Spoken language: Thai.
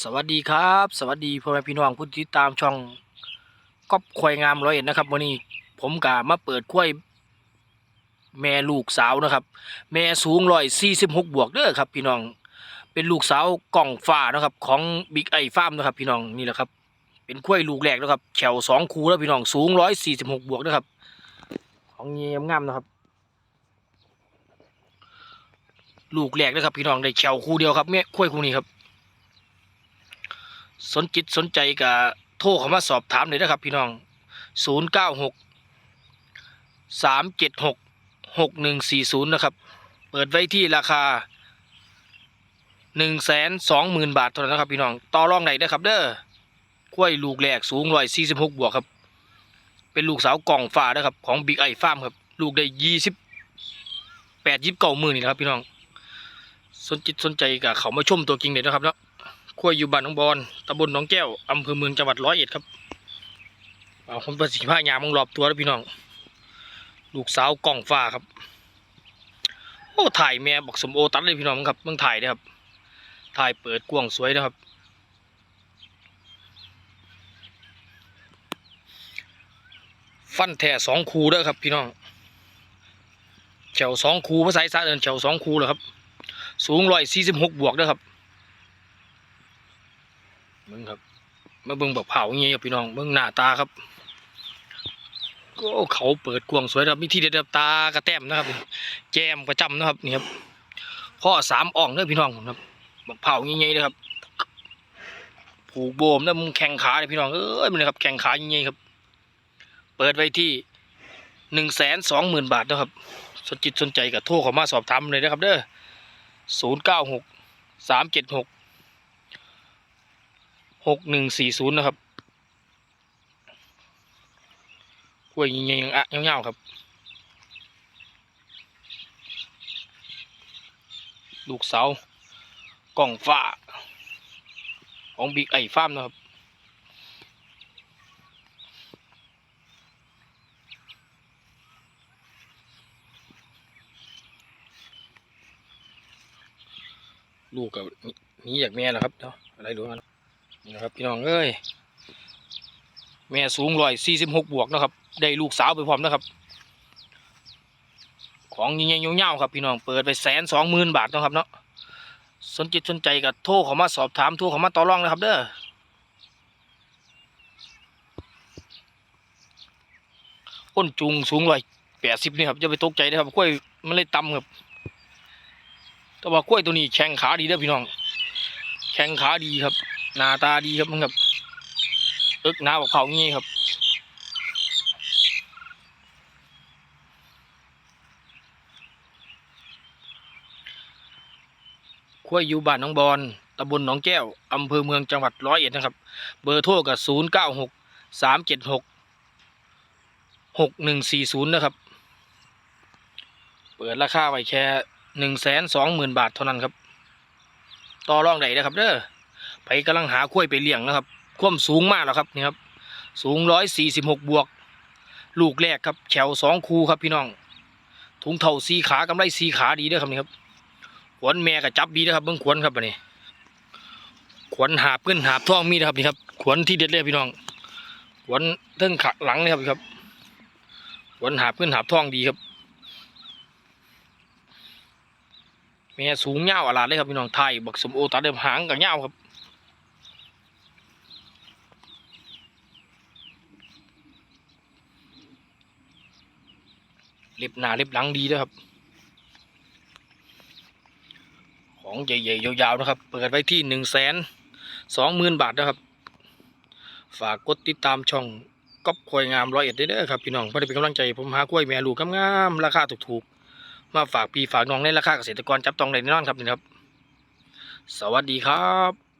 สวัสดีครับ สวัสดีพ่อแม่พี่น้องผู้ติดตามช่องก๊อปควายงามร้อยเอ็ดนะครับวันนี้ผมกะมาเปิดควายแม่ลูกสาวนะครับ แม่สูงร้อยสี่สิบหกบวกเด้อครับ พี่น้องเป็นลูกสาวกล่องฟ้านะครับ ของบิ๊กไอฟาร์มนะครับ พี่น้องนี่แหละครับ เป็นควายลูกแรกนะครับแขวสองคูแล้วพี่น้องสูงร้อยสี่สิบหกบวกนะครับ ของเยี่ยมงามนะครับลูกแรกนะครับพี่น้องได้แขวคู่เดียวครับแม่ควายคู่นี้ครับ สนจิตสนใจกับโทรเข้ามาสอบถามเลยนะครับ พี่น้อง 0 9 6 3 7 6 6 1 4 0 นะครับ เปิดไว้ที่ราคา 1 2 0 0 0 0 บาทเท่านั้นนะครับ พี่น้อง ต่อรองไหนนะครับ เด้อคุ้ยลูกแรกสูงร้อยสี่สิบหกบวกครับ เป็นลูกสาวกล่องฟ้านะครับ ของบิ๊กไอฟาร์มครับ ลูกได้ยี่สิบแปดยิบเก้ามือนี่นะครับพี่น้อง สนจิตสนใจกับเขามาชมตัวจริงเลยนะครับเนาะ ขั้วอยู่บ้านหนองบอนตำบลหนองแก้วอำเภอเมืองจังหวัดร้อยเอ็ดครับเอาผมประสิทธิภาพยามองรอบตัวแล้วพี่น้อง ลูกสาวกล่องฟ้าครับ โอ้ถ่ายแม่บอกสมโอตัดเลยพี่น้องครับเมืองถ่ายนะครับ ถ่ายเปิดกว้างสวยนะครับ ฟันแท่สองคูเด้อครับ พี่น้องเฉวสองคูภาษาอีสานเดินเฉวสองคูเลยครับ สูงร้อยสี่สิบหกบวกเด้อครับ เบิ่งครับ มาเบิ่งบักเผาเงี้ยครับพี่น้องเบิ่งหน้าตาครับก็เขาเปิดกวงสวยครับมีที่เด็ดตากระแต้มนะครับ แจมประจำนะครับนี่ครับข้อสามอ่องเด้อพี่น้องผมครับบักเผาเงี้ยนะครับผูกโบมแล้วมึงแข่งขาเลยพี่น้องเอ้ยมันเลยครับแข่งขาเงี้ยครับ เปิดไว้ที่หนึ่งแสนสองหมื่นบาทนะครับ สนจิตสนใจกับโทรเข้ามาสอบถามเลยนะครับ เด้อศูนย์เก้าหกสามเจ็ดหก หกหนึ่งสี่ศูนย์นะครับกล้วยยิงๆอะเงาๆครับ ลูกเสากล่องฟ้า ของบิ๊กไอฟาร์มนะครับลูกกับนี้อยากแม่นะครับเนาะอะไรดูกัน นี่นะครับพี่น้องเอ้ยแม่สูงร้อยสี่สิบหกบวกนะครับ ได้ลูกสาวไปพร้อมนะครับ ของยิงๆยาวๆครับพี่น้องเปิดไปแสนสองหมื่นบาทนะครับเนาะสนจิตสนใจกับโทรเขามาสอบถามโทรเขามาต่อรองนะครับเด้ออ้นจุงสูงร้อยแปดสิบนี่ครับอย่าไปตกใจนะครับกล้วยมันเลยต่ำครับแต่ว่ากล้วยตัวนี้แข็งขาดีเด้อพี่น้องแข้งขาดีครับ หน้าตาดีครับมันครับอิกหน้าบอกเผางี้ครับขั้วอยู่บ้านหน้องบอนตำบลหนองแก้วอำเภอเมืองจังหวัดร้อยเอ็ดนะครับ เบอร์โทรกับศูนย์เก้าหกสามเจ็ดหกหกหนึ่งสี่ศูนย์นะครับ เปิดราคาไว้แค่หนึ่งแสนสองหมื่นบาทเท่านั้นครับ ต่อรองได้นะครับเด้อ ไปกำลังหาคุ้ยไปเลี้ยงนะครับความสูงมากแล้วครับนี่ครับ สูงร้อยสี่สิบหกบวก ลูกแรกครับแฉวสองคูครับพี่น้อง ถุงเท่าสีขากำไรสีขาดีด้อครับนี่ครับ ขวนแม่กับจับดีนะครับเบื้องขวนครับอันนี้ ขวนหาบขึ้นหาบท้องมีนะครับนี่ครับ ขวนที่เด็ดเลยพี่น้อง ขวนเทิงขาหลังเลยครับนี่ครับ ขวนหาบขึ้นหาบท้องดีครับแม่สูงเงาวอลาดเลยครับพี่น้องไทยบักสมโอตาเดิมหางกับเงาวครับ เล็บหน้าเล็บหลังดีนะครับ ของใหญ่ๆยาวๆนะครับ เปิดไว้ที่หนึ่งแสนสองหมื่นบาทนะครับ ฝากกดติดตามช่องก๊อปควยงามร้อยเอ็ดได้เด้อครับพี่น้องเพื่อเป็นกำลังใจผมหากล้วยแม่ลูกงามๆราคาถูกๆ มาฝากพี่ฝากน้องในราคาเกษตรกรจับต้องได้แน่นอนครับนี่ครับ สวัสดีครับ